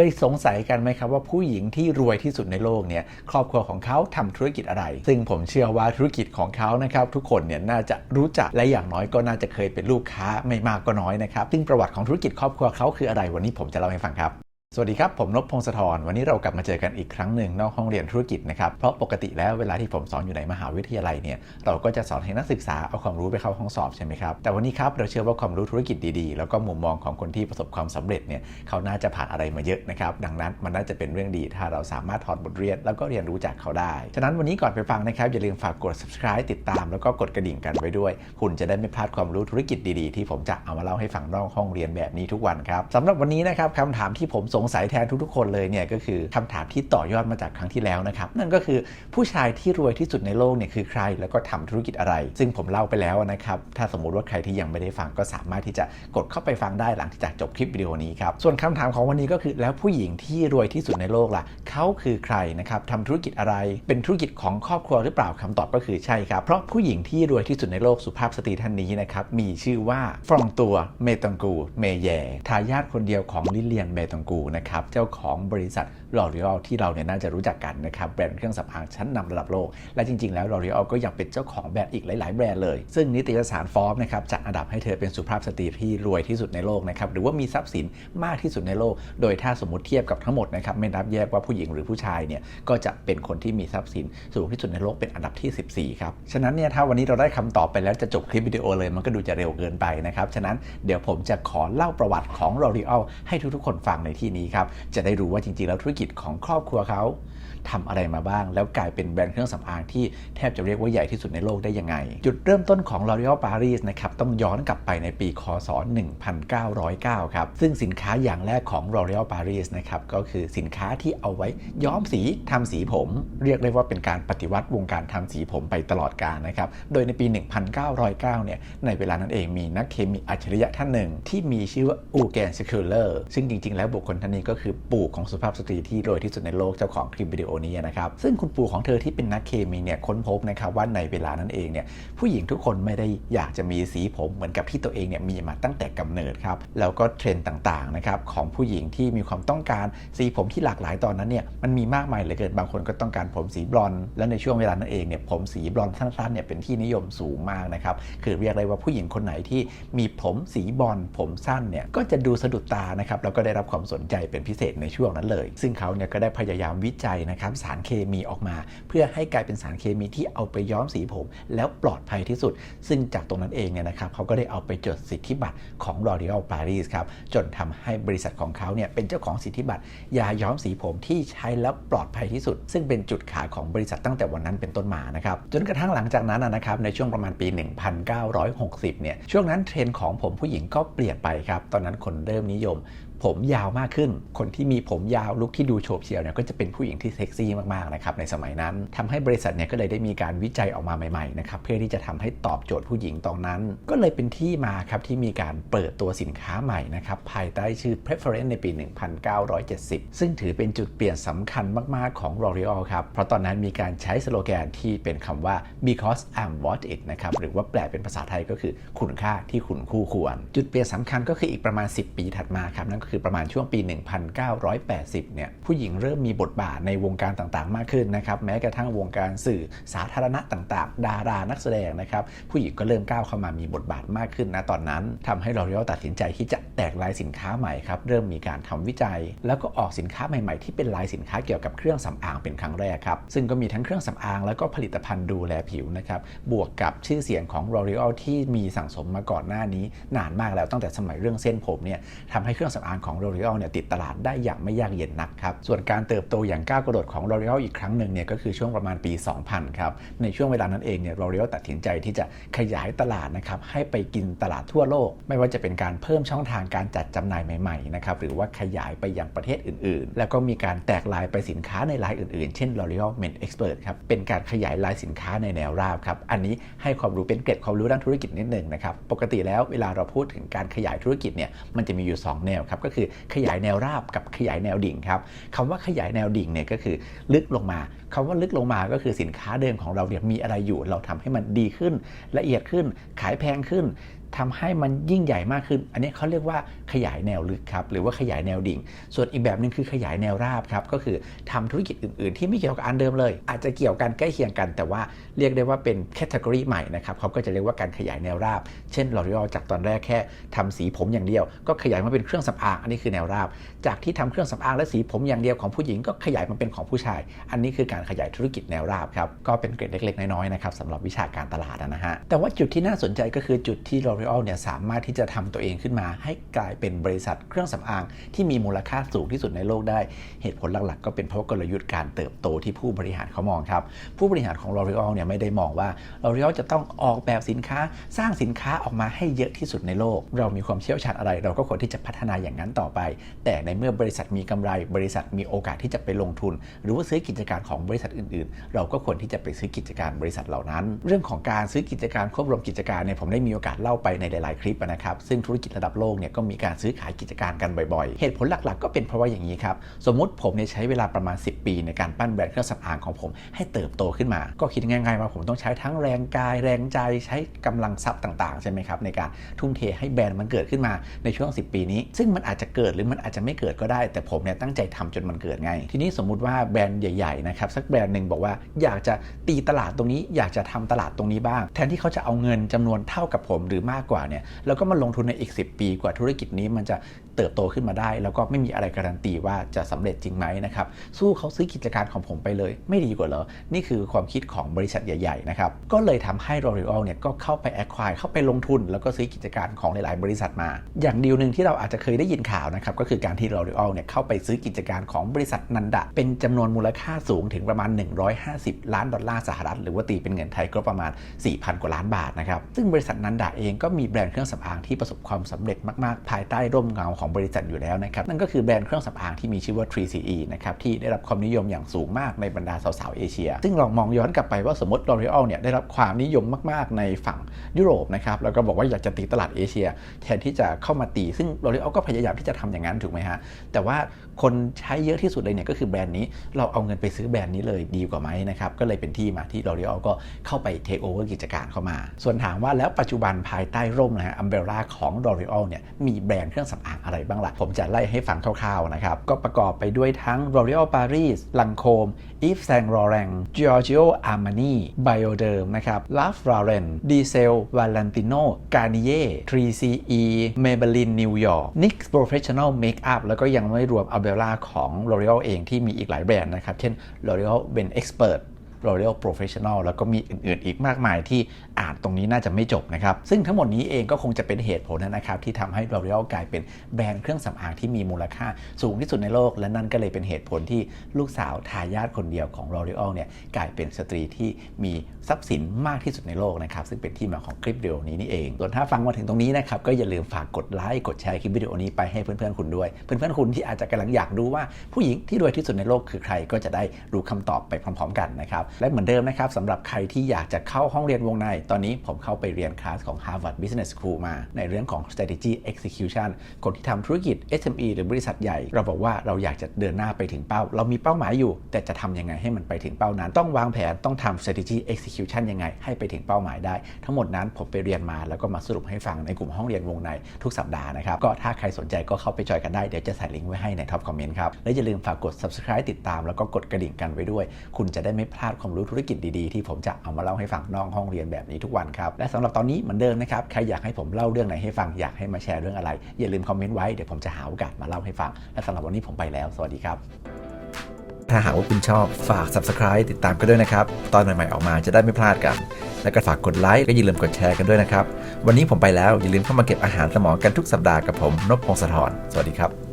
เคยสงสัยกันไหมครับว่าผู้หญิงที่รวยที่สุดในโลกเนี่ยครอบครัวของเขาทำธุรกิจอะไร ซึ่งผมเชื่อว่าธุรกิจของเขานะครับทุกคนเนี่ยน่าจะรู้จักและอย่างน้อยก็น่าจะเคยเป็นลูกค้าไม่มากก็น้อยนะครับซึ่งประวัติของธุรกิจครอบครัวเขาคืออะไรวันนี้ผมจะเล่าให้ฟังครับ สวัสดีครับ ผมนพพงศธรวันนี้เรากลับมาเจอกันอีกครั้งหนึ่งนอกห้องเรียนธุรกิจนะครับ เพราะปกติแล้วเวลาที่ผมสอนอยู่ในมหาวิทยาลัยเนี่ยเราก็จะสอนให้นักศึกษาเอาความรู้ไปเข้าห้องสอบใช่ไหมครับ แต่วันนี้ครับเราเชื่อว่าความรู้ธุรกิจดีๆ แล้วก็มุมมองของคนที่ประสบความสำเร็จเนี่ยเขาน่าจะผ่านอะไรมาเยอะนะครับ ดังนั้นมันน่าจะเป็นเรื่องดี ถ้าเราสามารถถอดบทเรียนแล้วก็เรียนรู้จากเขาได้ ฉะนั้นวันนี้ก่อนไปฟังนะครับอย่าลืมฝากกด subscribe ติดตาม แล้วก็กดกระดิ่งกันไว้ด้วย คุณจะได้ไม่พลาดความรู้ธุรกิจดีๆ ที่ผมจะเอามาเล่าให้ฟังนอกห้องเรียนแบบนี้ทุกวันครับสำหรับวันนี้นะครับคำถามที่ผมสงสัยแทนทุกๆ คนเลยเนี่ยก็คือคำถามที่ต่อยอดมาจากครั้งที่แล้วนะครับนั่นก็คือผู้ชายที่รวยที่สุดในโลกเนี่ยคือใครแล้วก็ทำธุรกิจอะไร ซึ่งผมเล่าไปแล้วนะครับถ้าสมมติว่าใครที่ยังไม่ได้ฟังก็สามารถที่จะกดเข้าไปฟังได้หลังจากจบคลิปวิดีโอนี้ครับส่วนคำถามของวันนี้ก็คือแล้วผู้หญิงที่รวยที่สุดในโลกล่ะเขาคือใครนะครับทำธุรกิจอะไร เป็นธุรกิจของครอบครัวหรือเปล่าคำตอบก็คือใช่ครับเพราะผู้หญิงที่รวยที่สุดในโลกสุภาพสตรีท่านนี้นะครับมีชื่อว่าฟรองตัวเมตังกูเมแยทายาทคนเดียวของลิเลียนเมตังกูนะครับเจ้าของบริษัทลอรีออลที่เราเนี่ยน่าจะรู้จักกันนะครับแบรนด์เครื่องสำอางชั้นนำระดับโลก และจริง ๆ แล้วลอรีออลก็ยังเป็นเจ้าของแบรนด์อีกหลาย ๆ แบรนด์เลย ซึ่งนิตยสารฟอร์บนะครับจัดอันดับให้เธอเป็นสุภาพสตรีที่รวยที่สุดในโลกนะครับหรือว่ามีทรัพย์สินมากที่สุดในโลก โดยถ้าสมมติเทียบกับทั้งหมดนะครับไม่นับแยกว่าผู้หญิงหรือผู้ชายเนี่ยก็จะเป็นคนที่มีทรัพย์สินสูงที่สุดในโลกเป็นอันดับที่ 14 ครับ ฉะนั้นเนี่ยถ้าวันนี้เราได้คำตอบไปแล้วจะจบคลิปวิดีโอเลยมันก็ดูจะเร็วเกินไปนะครับ ฉะนั้นเดี๋ยวผมจะขอเล่าประวัติของลอรีออลให้ทุกๆ คนฟังในที่นี้ครับจะได้รู้ว่าจริงๆแล้วธุรกิจของครอบครัวเขาทำอะไรมาบ้าง แล้วกลายเป็นแบรนด์เครื่องสำอางที่แทบจะเรียกว่าใหญ่ที่สุดในโลกได้ยังไง จุดเริ่มต้นของ L'Oréal Paris นะครับต้องย้อนกลับไปในปีคศ 1909 ครับ ซึ่งสินค้าอย่างแรกของ L'Oréal Paris นะครับก็คือสินค้าที่เอาไว้ย้อมสีทำสีผม เรียกได้ว่าเป็นการปฏิวัติวงการทำสีผมไปตลอดกาลนะครับโดยในปี 1909 เนี่ยในเวลานั้นเองมีนักเคมีอัจฉริยะท่านหนึ่งที่มีชื่อว่าอูแกนสคิลเลอร์ซึ่งจริง ๆ แล้วบุคคลท่านนี้ก็คือปู่ของสุภาพสตรีที่รวยที่สุดในโลกเจ้าของคลิปวิดีโอนี้นะครับซึ่งคุณปู่ของเธอที่เป็นนักเคมีเนี่ยค้นพบนะครับว่าในเวลานั้นเองเนี่ยผู้หญิงทุกคนไม่ได้อยากจะมีสีผมเหมือนกับที่ตัวเองเนี่ยมีมาตั้งแต่กำเนิดครับแล้วก็เทรนด์ต่างๆนะครับของผู้หญิงที่มีความต้องการสีผมที่หลากหลายตอนนั้นเนี่ยมันมีมากมายเหลือเกินบางคนก็ต้องการผมสีบลอนด์และในช่วงเวลานั้นเองเนี่ยผมสีบลอนด์สั้นๆเนี่ยเป็นที่นิยมสูงมากนะครับคือเรียกได้ว่าผู้หญิงคนไหนที่มีผมสีบลอนด์ผมสั้นเนี่ยก็จะดูสะดุดตานะครับแล้วก็ได้รับความสนใจเป็นพิเศษในช่วงนั้นเลย ซึ่งเขาเนี่ยก็ได้พยายามวิจัยนะครับสารเคมีออกมา เพื่อให้กลายเป็นสารเคมีที่เอาไปย้อมสีผม แล้วปลอดภัยที่สุด ซึ่งจากตรงนั้นเองเนี่ยนะครับเขาก็ได้เอาไปจดสิทธิบัตรของ L'Oréal Paris ครับจนทำให้บริษัทของเขาเนี่ยเป็นเจ้าของสิทธิบัตรยาย้อมสีผมที่ใช้แล้วปลอดภัยที่สุด ซึ่งเป็นจุดขายของบริษัทตั้งแต่วันนั้นเป็นต้นมานะครับจนกระทั่งหลังจากนั้นนะครับในช่วงประมาณปี 1960 เนี่ยช่วงนั้นเทรนด์ของผมผู้หญิงก็เปลี่ยนไปครับตอนนั้นคนเริ่มนิยม ผมยาวมากขึ้น คนที่มีผมยาวลุคที่ดูโฉบเฉี่ยวเนี่ยก็จะเป็นผู้หญิงที่เซ็กซี่มากๆนะครับในสมัยนั้นทำให้บริษัทเนี่ยก็เลยได้มีการวิจัยออกมาใหม่ๆนะครับเพื่อที่จะทำให้ตอบโจทย์ผู้หญิงตอนนั้น ก็เลยเป็นที่มาครับที่มีการเปิดตัวสินค้าใหม่นะครับภายใต้ชื่อ Preference ในปี 1970 ซึ่งถือเป็นจุดเปลี่ยนสำคัญมากๆของ L'Oreal ครับเพราะตอนนั้นมีการใช้สโลแกนที่เป็นคำว่า because I'm worth it นะครับหรือว่าแปลเป็นภาษาไทยก็คือคุณค่าที่คุณคู่ควร จุดเปลี่ยนสำคัญก็คืออีกประมาณ 10 ปีถัดมาครับนั่นก็คือประมาณช่วงปี 1980 เนี่ยผู้หญิงเริ่มมีบทบาทในวงการต่างๆ มากขึ้นนะครับแม้กระทั่งวงการสื่อสาธารณะต่างๆ ดารานักแสดงนะครับผู้หญิงก็เริ่มก้าวเข้ามามีบทบาทมากขึ้นนะตอนนั้นทำให้ L'Oreal ตัดสินใจที่จะแตกลายสินค้าใหม่ครับเริ่มมีการทำวิจัย แล้วก็ออกสินค้าใหม่ๆ ที่เป็นลายสินค้าเกี่ยวกับเครื่องสำอางเป็นครั้งแรกครับซึ่งก็มีทั้งเครื่องสำอางแล้วก็ผลิตภัณฑ์ดูแลผิวนะครับบวกกับชื่อเสียงของ L'Oreal ที่มีสั่งสมมาก่อนหน้านี้ นานมากแล้วตั้งแต่สมัยเรื่องเส้นผมเนี่ยทำให้เครื่องสำอางของ L'Oreal เนี่ยติดตลาดได้อย่างไม่ยากเย็นนักครับ ส่วนการเติบโตอย่างก้าวกระโดดของ L'Oreal อีกครั้งหนึ่งเนี่ยก็คือช่วงประมาณปี 2000 ครับ ในช่วงเวลานั้นเองเนี่ย L'Oreal ตัดสินใจที่จะขยายตลาดนะครับให้ไปกินตลาดทั่วโลก ไม่ว่าจะเป็นการเพิ่มช่องทางการจัดจำหน่ายใหม่ๆนะครับหรือว่าขยายไปยังประเทศอื่นๆ แล้วก็มีการแตกลายไปสินค้าในรายอื่นๆ เช่น L'Oreal Men Expert ครับเป็นการขยายลายสินค้าในแนวราบครับอันนี้ให้ความรู้เป็นเกร็ดความรู้ด้านธุรกิจนิดหนึ่งนะครับปกติแล้วเวลาเราพูดถึงการขยายธุรกิจเนี่ยมันจะมีอยู่ 2 แนวครับก็็คือขยายแนวราบกับขยายแนวดิ่งครับคำว่าขยายแนวดิ่งเนี่ยก็คือลึกลงมาคำว่าลึกลงมาก็คือสินค้าเดิมของเราเนี่ยมีอะไรอยู่ เราทำให้มันดีขึ้น ละเอียดขึ้น ขายแพงขึ้น ทำให้มันยิ่งใหญ่มากขึ้น อันนี้เขาเรียกว่าขยายแนวลึกครับ หรือว่าขยายแนวดิ่ง ส่วนอีกแบบหนึ่งคือขยายแนวราบครับ ก็คือทำธุรกิจอื่น ๆ ที่ไม่เกี่ยวกับอันเดิมเลย อาจจะเกี่ยวกันใกล้เคียงกัน แต่ว่าเรียกได้ว่าเป็นแคตตากรีใหม่นะครับ เขาก็จะเรียกว่าการขยายแนวราบ เช่นลอรีอจากตอนแรกแค่ทำสีผมอย่างเดียว ก็ขยายมาเป็นเครื่องสำอาง อันนี้คือแนวราบ จากที่ทำเครื่องสำอางและสีผมอย่างเดียวของผู้หญิงก็ขยายมาเป็นของผู้ชาย อันนี้คือการขยายธุรกิจแนวราบครับ ก็เป็นเกร็ดเล็ก ๆ น้อย ๆ นะครับสำหรับวิชาการตลาดนะฮะ แต่ว่าจุดที่น่าสนใจก็คือจุดที่ r e a l เนี่ยสามารถที่จะทำตัวเองขึ้นมา ให้กลายเป็นบริษัทเครื่องสำอาง ที่มีมูลค่าสูงที่สุดในโลกได้ เหตุผลหลักๆ ก็เป็นเพราะกลยุทธ์การเติบโตที่ผู้บริหารเขามองครับ ผู้บริหารของ L'Oreal เนี่ยไม่ได้มองว่า L'Oreal จะต้องออกแบบสินค้าสร้างสินค้าออกมาให้เยอะที่สุดในโลก เรามีความเชี่ยวชาญอะไร เราก็ควรที่จะพัฒนาอย่างนั้นต่อไป แต่ในเมื่อบริษัทมีกำไร บริษัทมีโอกาสที่จะไปลงทุน หรือว่าซื้อกิจการของบริษัทอื่น ๆ เราก็ควรที่จะไปซื้อกิจการบริษัทเหล่านั้น เรื่องของการซื้อกิจการควบรวมกิจการเนี่ยผมได้มีโอกาสเล่าไปในหลาย ๆ คลิปนะครับ ซึ่งธุรกิจระดับโลกเนี่ยก็มีการซื้อขายกิจการกันบ่อย ๆ เหตุผลหลัก ๆ ก็เป็นเพราะว่าอย่างนี้ครับ สมมุติผมเนี่ยใช้เวลาประมาณ 10 ปี ในการปั้นแบรนด์เครื่องสำอางของผมให้เติบโตขึ้นมา ก็คิดง่าย ๆ ว่าผมต้องใช้ทั้งแรงกาย แรงใจ ใช้กำลังทรัพย์ต่าง ๆ ใช่ไหมครับในการทุ่มเทให้แบรนด์มันเกิดขึ้นมาในช่วง 10 ปีนี้ ซึ่งมันอาจจะเกิดหรือมันอาจจะไม่เกิดก็ได้ แต่ผมเนี่ยตั้งใจทำจนมันเกิดไง ทีนี้สมมุติว่าแบรนด์ใหญ่ ๆ นะครับสักแบรนด์หนึ่งบอกว่าอยากจะตีตลาดตรงนี้ อยากจะทำตลาดตรงนี้บ้าง แทนที่เขาจะเอาเงินจำนวนเท่ากับผมหรือมากกว่าเนี่ยแล้วก็มาลงทุนในอีก 10 ปีกว่าธุรกิจนี้มันจะ เติบโตขึ้นมาได้ แล้วก็ไม่มีอะไรการันตีว่าจะสำเร็จจริงไหมนะครับสู้เขาซื้อกิจการของผมไปเลย ไม่ดีกว่าเหรอ นี่คือความคิดของบริษัทใหญ่ๆนะครับก็เลยทำให้ L'Oreal เนี่ยก็เข้าไปแอคควายเข้าไปลงทุน แล้วก็ซื้อกิจการของหลายๆ บริษัทมา อย่างดีลหนึ่งที่เราอาจจะเคยได้ยินข่าวนะครับก็คือการที่ L'Oreal เนี่ยเข้าไปซื้อกิจการของบริษัทนันดะเป็นจำนวนมูลค่าสูงถึงประมาณ 150 ล้านดอลลาร์สหรัฐหรือว่าตีเป็นเงินไทยก็ประมาณ 4,000 กว่าล้านบาทนะครับซึ่งบริษัทนันดะเองก็มีแบรนด์เครื่องสำอางที่ประสบความสำเร็จมากๆ ภายใต้ร่มเงาของบริษัทอยู่แล้วนะครับนั่นก็คือแบรนด์เครื่องสำอางที่มีชื่อว่า 3CE นะครับที่ได้รับความนิยมอย่างสูงมากในบรรดาสาวๆเอเชีย ซึ่งลองมองย้อนกลับไปว่าสมมติ L'Oreal เนี่ยได้รับความนิยมมากๆในฝั่งยุโรปนะครับแล้วก็บอกว่าอยากจะตีตลาดเอเชีย แทนที่จะเข้ามาตี ซึ่ง L'Oreal ก็พยายามที่จะทำอย่างนั้นถูกไหมฮะแต่ว่าคนใช้เยอะที่สุดเลยเนี่ยก็คือแบรนด์นี้เราเอาเงินไปซื้อแบรนด์นี้เลยดีกว่าไหมนะครับก็เลยเป็นที่มาที่ L'Oreal ก็เข้าไปเทคโอเวอร์กิจการเข้ามา ส่วนถามว่าแล้วปัจจุบันภายใต้ร่มนะฮะอัมเบร่าของ L'Oreal เนี่ยมีแบรนด์เครื่องสำอางอะไรบ้างล่ะ ผมจะไล่ให้ฟังคร่าวๆนะครับ ก็ประกอบไปด้วยทั้ง L'Oreal Paris Lancôme Yves Saint Laurent Giorgio Armani Bioderm นะครับ Ralph Lauren Diesel Valentino Garnier 3CE Maybelline New York NYX Professional Makeup แล้วก็ยังไม่รวม Albella ของ L'Oreal เองที่มีอีกหลายแบรนด์นะครับ เช่น L'Oreal Ben Expert L'Oreal Professional แล้วก็มีอื่นๆ อีกมากมายที่อ่านตรงนี้น่าจะไม่จบนะครับ ซึ่งทั้งหมดนี้เองก็คงจะเป็นเหตุผลนะครับที่ทำให้ L'Oreal กลายเป็นแบรนด์เครื่องสำอางที่มีมูลค่าสูงที่สุดในโลก และนั่นก็เลยเป็นเหตุผลที่ลูกสาวทายาทคนเดียวของ L'Oreal เนี่ยกลายเป็นสตรีที่มีทรัพย์สินมากที่สุดในโลกนะครับซึ่งเป็นที่มาของคลิปวิดีโอนี้นี่เองส่วนถ้าฟังมาถึงตรงนี้นะครับก็อย่าลืมฝากกดไลค์กดแชร์คลิปวิดีโอนี้ไปให้เพื่อนๆคุณด้วย เพื่อนๆคุณที่อาจจะกำลังอยากรู้ว่าผู้หญิงที่รวยที่สุดในโลกคือใครก็จะได้รู้คำตอบไปพร้อม ๆ กันนะครับและเหมือนเดิมนะครับสำหรับใครที่อยากจะเข้าห้องเรียนวงใน ตอนนี้ผมเข้าไปเรียนคลาสของ Harvard Business School มา ในเรื่องของ strategy execution คนที่ทำธุรกิจ SME หรือบริษัทใหญ่ เราบอกว่าเราอยากจะเดินหน้าไปถึงเป้า เรามีเป้าหมายอยู่ แต่จะทำยังไงให้มันไปถึงเป้านั้น ต้องวางแผนต้องทำ strategy execution ยังไง ให้ไปถึงเป้าหมายได้ ทั้งหมดนั้นผมไปเรียนมาแล้วก็มาสรุปให้ฟังในกลุ่มห้องเรียนวงในทุกสัปดาห์นะครับก็ถ้าใครสนใจก็เข้าไปจอยกันได้เดี๋ยวจะใส่ลิงก์ไว้ให้ในท็อปคอมเมนต์ครับและอย่าลืมฝากกด subscribe ติดตามแล้วก็กดกระดิ่งกันไว้ด้วย คุณจะได้ไม่พลาดความรู้ธุรกิจดีๆ ที่ผมจะเอามาเล่าให้ฟังนอกห้องเรียนแบบนี้ทุกวันครับ และสำหรับตอนนี้เหมือนเดิมนะครับ ใครอยากให้ผมเล่าเรื่องไหนให้ฟัง อยากให้มาแชร์เรื่องอะไร อย่าลืมคอมเมนต์ไว้ เดี๋ยวผมจะหาโอกาสมาเล่าให้ฟัง และสำหรับวันนี้ผมไปแล้ว สวัสดีครับ ถ้าหากว่าคุณชอบฝาก subscribe ติดตามกันด้วยนะครับ ตอนใหม่ๆออกมาจะได้ไม่พลาดกัน แล้วก็ฝากกดไลค์ก็อย่าลืมกดแชร์กันด้วยนะครับ วันนี้ผมไปแล้วอย่าลืมเข้ามาเก็บอาหารสมองกันทุกสัปดาห์กับผมนพพงศธรสวัสดีครับ